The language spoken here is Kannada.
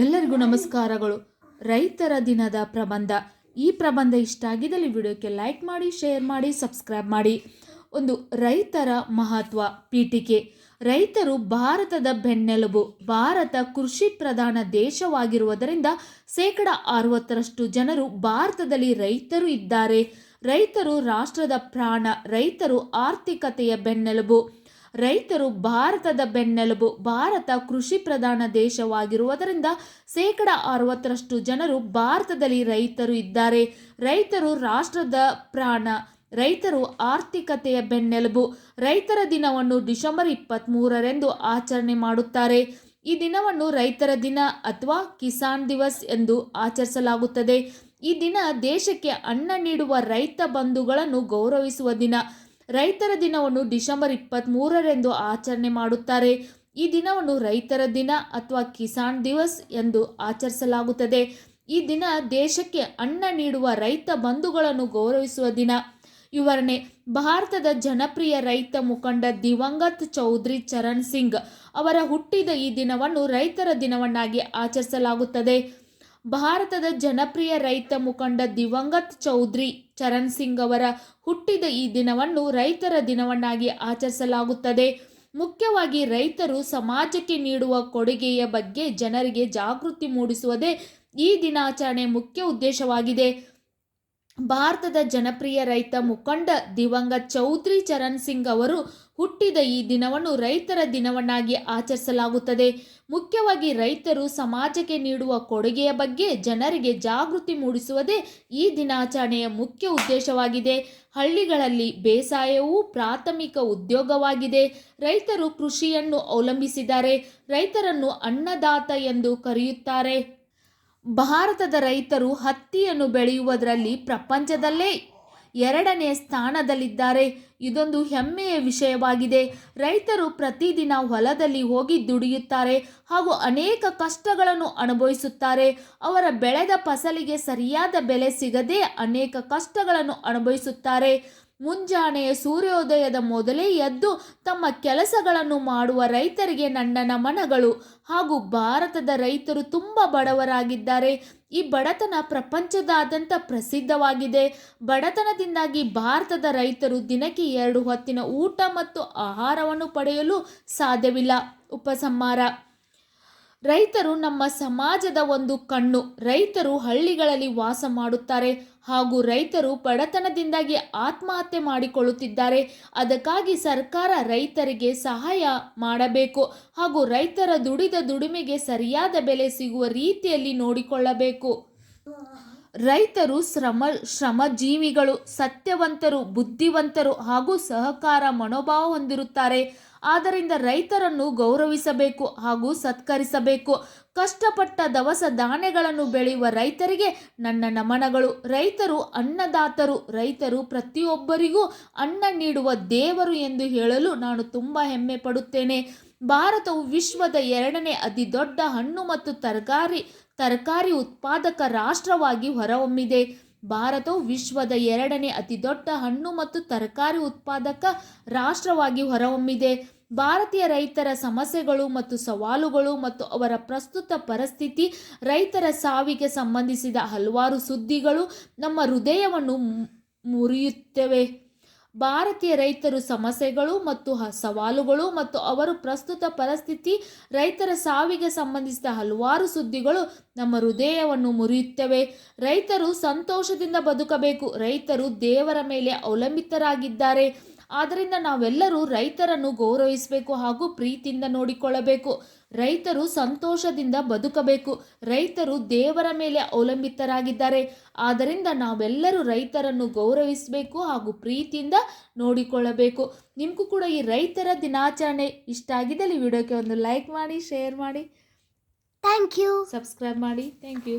ಎಲ್ಲರಿಗೂ ನಮಸ್ಕಾರಗಳು. ರೈತರ ದಿನದ ಪ್ರಬಂಧ. ಈ ಪ್ರಬಂಧ ಇಷ್ಟ ಆಗಿದ್ದಲ್ಲಿ ವಿಡಿಯೋಕ್ಕೆ ಲೈಕ್ ಮಾಡಿ, ಶೇರ್ ಮಾಡಿ, ಸಬ್ಸ್ಕ್ರೈಬ್ ಮಾಡಿ. ಒಂದು ರೈತರ ಮಹತ್ವ ಪೀಠಿಕೆ. ರೈತರು ಭಾರತದ ಬೆನ್ನೆಲುಬು. ಭಾರತ ಕೃಷಿ ಪ್ರಧಾನ ದೇಶವಾಗಿರುವುದರಿಂದ ಶೇಕಡ ಅರವತ್ತರಷ್ಟು ಜನರು ಭಾರತದಲ್ಲಿ ರೈತರು ಇದ್ದಾರೆ. ರೈತರು ರಾಷ್ಟ್ರದ ಪ್ರಾಣ. ರೈತರು ಆರ್ಥಿಕತೆಯ ಬೆನ್ನೆಲುಬು. ರೈತರು ಭಾರತದ ಬೆನ್ನೆಲುಬು, ಭಾರತ ಕೃಷಿ ಪ್ರಧಾನ ದೇಶವಾಗಿರುವುದರಿಂದ ಶೇಕಡ ಅರವತ್ತರಷ್ಟು ಜನರು ಭಾರತದಲ್ಲಿ ರೈತರು ಇದ್ದಾರೆ. ರೈತರು ರಾಷ್ಟ್ರದ ಪ್ರಾಣ, ರೈತರು ಆರ್ಥಿಕತೆಯ ಬೆನ್ನೆಲುಬು, ರೈತರ ದಿನವನ್ನು ಡಿಸೆಂಬರ್ ಇಪ್ಪತ್ತ್ಮೂರರಂದು ಆಚರಣೆ ಮಾಡುತ್ತಾರೆ. ಈ ದಿನವನ್ನು ರೈತರ ದಿನ ಅಥವಾ ಕಿಸಾನ್ ದಿವಸ್ ಎಂದು ಆಚರಿಸಲಾಗುತ್ತದೆ. ಈ ದಿನ ದೇಶಕ್ಕೆ ಅನ್ನ ನೀಡುವ ರೈತ ಬಂಧುಗಳನ್ನು ಗೌರವಿಸುವ ದಿನ. ರೈತರ ದಿನವನ್ನು ಡಿಸೆಂಬರ್ ಇಪ್ಪತ್ತ್ಮೂರರಂದು ಆಚರಣೆ ಮಾಡುತ್ತಾರೆ. ಈ ದಿನವನ್ನು ರೈತರ ದಿನ ಅಥವಾ ಕಿಸಾನ್ ದಿವಸ್ ಎಂದು ಆಚರಿಸಲಾಗುತ್ತದೆ. ಈ ದಿನ ದೇಶಕ್ಕೆ ಅನ್ನ ನೀಡುವ ರೈತ ಬಂಧುಗಳನ್ನು ಗೌರವಿಸುವ ದಿನ. ವಿವರಣೆ, ಭಾರತದ ಜನಪ್ರಿಯ ರೈತ ಮುಖಂಡ ದಿವಂಗತ್ ಚೌಧರಿ ಚರಣ್ ಸಿಂಗ್ ಅವರ ಹುಟ್ಟಿದ ಈ ದಿನವನ್ನು ರೈತರ ದಿನವನ್ನಾಗಿ ಆಚರಿಸಲಾಗುತ್ತದೆ. ಭಾರತದ ಜನಪ್ರಿಯ ರೈತ ಮುಖಂಡ ದಿವಂಗತ್ ಚೌಧರಿ ಚರಣ್ ಸಿಂಗ್ ಅವರ ಹುಟ್ಟಿದ ಈ ದಿನವನ್ನು ರೈತರ ದಿನವನ್ನಾಗಿ ಆಚರಿಸಲಾಗುತ್ತದೆ. ಮುಖ್ಯವಾಗಿ ರೈತರು ಸಮಾಜಕ್ಕೆ ನೀಡುವ ಕೊಡುಗೆಯ ಬಗ್ಗೆ ಜನರಿಗೆ ಜಾಗೃತಿ ಮೂಡಿಸುವುದೇ ಈ ದಿನಾಚರಣೆ ಮುಖ್ಯ ಉದ್ದೇಶವಾಗಿದೆ. ಭಾರತದ ಜನಪ್ರಿಯ ರೈತ ಮುಖಂಡ ದಿವಂಗತ್ ಚೌಧರಿ ಚರಣ್ ಸಿಂಗ್ ಅವರು ಹುಟ್ಟಿದ ಈ ದಿನವನ್ನು ರೈತರ ದಿನವನ್ನಾಗಿ ಆಚರಿಸಲಾಗುತ್ತದೆ. ಮುಖ್ಯವಾಗಿ ರೈತರು ಸಮಾಜಕ್ಕೆ ನೀಡುವ ಕೊಡುಗೆಯ ಬಗ್ಗೆ ಜನರಿಗೆ ಜಾಗೃತಿ ಮೂಡಿಸುವುದೇ ಈ ದಿನಾಚರಣೆಯ ಮುಖ್ಯ ಉದ್ದೇಶವಾಗಿದೆ. ಹಳ್ಳಿಗಳಲ್ಲಿ ಬೇಸಾಯವು ಪ್ರಾಥಮಿಕ ಉದ್ಯೋಗವಾಗಿದೆ. ರೈತರು ಕೃಷಿಯನ್ನು ಅವಲಂಬಿಸಿದ್ದಾರೆ. ರೈತರನ್ನು ಅನ್ನದಾತ ಎಂದು ಕರೆಯುತ್ತಾರೆ. ಭಾರತದ ರೈತರು ಹತ್ತಿಯನ್ನು ಬೆಳೆಯುವುದರಲ್ಲಿ ಪ್ರಪಂಚದಲ್ಲೇ ಎರಡನೇ ಸ್ಥಾನದಲ್ಲಿದ್ದಾರೆ. ಇದೊಂದು ಹೆಮ್ಮೆಯ ವಿಷಯವಾಗಿದೆ. ರೈತರು ಪ್ರತಿದಿನ ಹೊಲದಲ್ಲಿ ಹೋಗಿ ದುಡಿಯುತ್ತಾರೆ ಹಾಗೂ ಅನೇಕ ಕಷ್ಟಗಳನ್ನು ಅನುಭವಿಸುತ್ತಾರೆ. ಅವರ ಬೆಳೆದ ಫಸಲಿಗೆ ಸರಿಯಾದ ಬೆಲೆ ಸಿಗದೆ ಅನೇಕ ಕಷ್ಟಗಳನ್ನು ಅನುಭವಿಸುತ್ತಾರೆ. ಮುಂಜಾನೆಯ ಸೂರ್ಯೋದಯದ ಮೊದಲೇ ಎದ್ದು ತಮ್ಮ ಕೆಲಸಗಳನ್ನು ಮಾಡುವ ರೈತರಿಗೆ ನನ್ನ ನಮನಗಳು ಹಾಗೂ ಭಾರತದ ರೈತರು ತುಂಬ ಬಡವರಾಗಿದ್ದಾರೆ. ಈ ಬಡತನ ಪ್ರಪಂಚದಾದ್ಯಂತ ಪ್ರಸಿದ್ಧವಾಗಿದೆ. ಬಡತನದಿಂದಾಗಿ ಭಾರತದ ರೈತರು ದಿನಕ್ಕೆ ಎರಡು ಹೊತ್ತಿನ ಊಟ ಮತ್ತು ಆಹಾರವನ್ನು ಪಡೆಯಲು ಸಾಧ್ಯವಿಲ್ಲ. ಉಪಸಂಹಾರ. ರೈತರು ನಮ್ಮ ಸಮಾಜದ ಒಂದು ಕಣ್ಣು. ರೈತರು ಹಳ್ಳಿಗಳಲ್ಲಿ ವಾಸ ಮಾಡುತ್ತಾರೆ ಹಾಗೂ ರೈತರು ಬಡತನದಿಂದಾಗಿ ಆತ್ಮಹತ್ಯೆ ಮಾಡಿಕೊಳ್ಳುತ್ತಿದ್ದಾರೆ. ಅದಕ್ಕಾಗಿ ಸರ್ಕಾರ ರೈತರಿಗೆ ಸಹಾಯ ಮಾಡಬೇಕು ಹಾಗೂ ರೈತರ ದುಡಿದ ದುಡಿಮೆಗೆ ಸರಿಯಾದ ಬೆಲೆ ಸಿಗುವ ರೀತಿಯಲ್ಲಿ ನೋಡಿಕೊಳ್ಳಬೇಕು. ರೈತರು ಶ್ರಮ, ಶ್ರಮಜೀವಿಗಳು, ಸತ್ಯವಂತರು, ಬುದ್ಧಿವಂತರು ಹಾಗೂ ಸಹಕಾರ ಮನೋಭಾವ ಹೊಂದಿರುತ್ತಾರೆ. ಆದ್ದರಿಂದ ರೈತರನ್ನು ಗೌರವಿಸಬೇಕು ಹಾಗೂ ಸತ್ಕರಿಸಬೇಕು. ಕಷ್ಟಪಟ್ಟ ದವಸ ಧಾನ್ಯಗಳನ್ನು ಬೆಳೆಯುವ ರೈತರಿಗೆ ನನ್ನ ನಮನಗಳು. ರೈತರು ಅನ್ನದಾತರು. ರೈತರು ಪ್ರತಿಯೊಬ್ಬರಿಗೂ ಅನ್ನ ನೀಡುವ ದೇವರು ಎಂದು ಹೇಳಲು ನಾನು ತುಂಬ ಹೆಮ್ಮೆ ಪಡುತ್ತೇನೆ. ಭಾರತವು ವಿಶ್ವದ ಎರಡನೇ ಅತಿ ದೊಡ್ಡ ಹಣ್ಣು ಮತ್ತು ತರಕಾರಿ ತರಕಾರಿ ಉತ್ಪಾದಕ ರಾಷ್ಟ್ರವಾಗಿ ಹೊರಹೊಮ್ಮಿದೆ. ಭಾರತವು ವಿಶ್ವದ ಎರಡನೇ ಅತಿ ದೊಡ್ಡ ಹಣ್ಣು ಮತ್ತು ತರಕಾರಿ ಉತ್ಪಾದಕ ರಾಷ್ಟ್ರವಾಗಿ ಹೊರಹೊಮ್ಮಿದೆ. ಭಾರತೀಯ ರೈತರ ಸಮಸ್ಯೆಗಳು ಮತ್ತು ಸವಾಲುಗಳು ಮತ್ತು ಅವರ ಪ್ರಸ್ತುತ ಪರಿಸ್ಥಿತಿ, ರೈತರ ಸಾವಿಗೆ ಸಂಬಂಧಿಸಿದ ಹಲವಾರು ಸುದ್ದಿಗಳು ನಮ್ಮ ಹೃದಯವನ್ನು ಮುರಿಯುತ್ತವೆ. ಭಾರತೀಯ ರೈತರು ಸಮಸ್ಯೆಗಳು ಮತ್ತು ಸವಾಲುಗಳು ಮತ್ತು ಅವರು ಪ್ರಸ್ತುತ ಪರಿಸ್ಥಿತಿ ರೈತರ ಸಾವಿಗೆ ಸಂಬಂಧಿಸಿದ ಹಲವಾರು ಸುದ್ದಿಗಳು ನಮ್ಮ ಹೃದಯವನ್ನು ಮುರಿಯುತ್ತವೆ. ರೈತರು ಸಂತೋಷದಿಂದ ಬದುಕಬೇಕು. ರೈತರು ದೇವರ ಮೇಲೆ ಅವಲಂಬಿತರಾಗಿದ್ದಾರೆ. ಆದ್ದರಿಂದ ನಾವೆಲ್ಲರೂ ರೈತರನ್ನು ಗೌರವಿಸಬೇಕು ಹಾಗೂ ಪ್ರೀತಿಯಿಂದ ನೋಡಿಕೊಳ್ಳಬೇಕು. ರೈತರು ಸಂತೋಷದಿಂದ ಬದುಕಬೇಕು. ರೈತರು ದೇವರ ಮೇಲೆ ಅವಲಂಬಿತರಾಗಿದ್ದಾರೆ. ಆದ್ದರಿಂದ ನಾವೆಲ್ಲರೂ ರೈತರನ್ನು ಗೌರವಿಸಬೇಕು ಹಾಗೂ ಪ್ರೀತಿಯಿಂದ ನೋಡಿಕೊಳ್ಳಬೇಕು. ನಿಮಗೂ ಕೂಡ ಈ ರೈತರ ದಿನಾಚರಣೆ ಇಷ್ಟ ಆಗಿದ್ದಲ್ಲಿ ವಿಡಿಯೋಕ್ಕೆ ಒಂದು ಲೈಕ್ ಮಾಡಿ ಶೇರ್ ಮಾಡಿ. Thank you. ಸಬ್ಸ್ಕ್ರೈಬ್ ಮಾಡಿ. Thank you.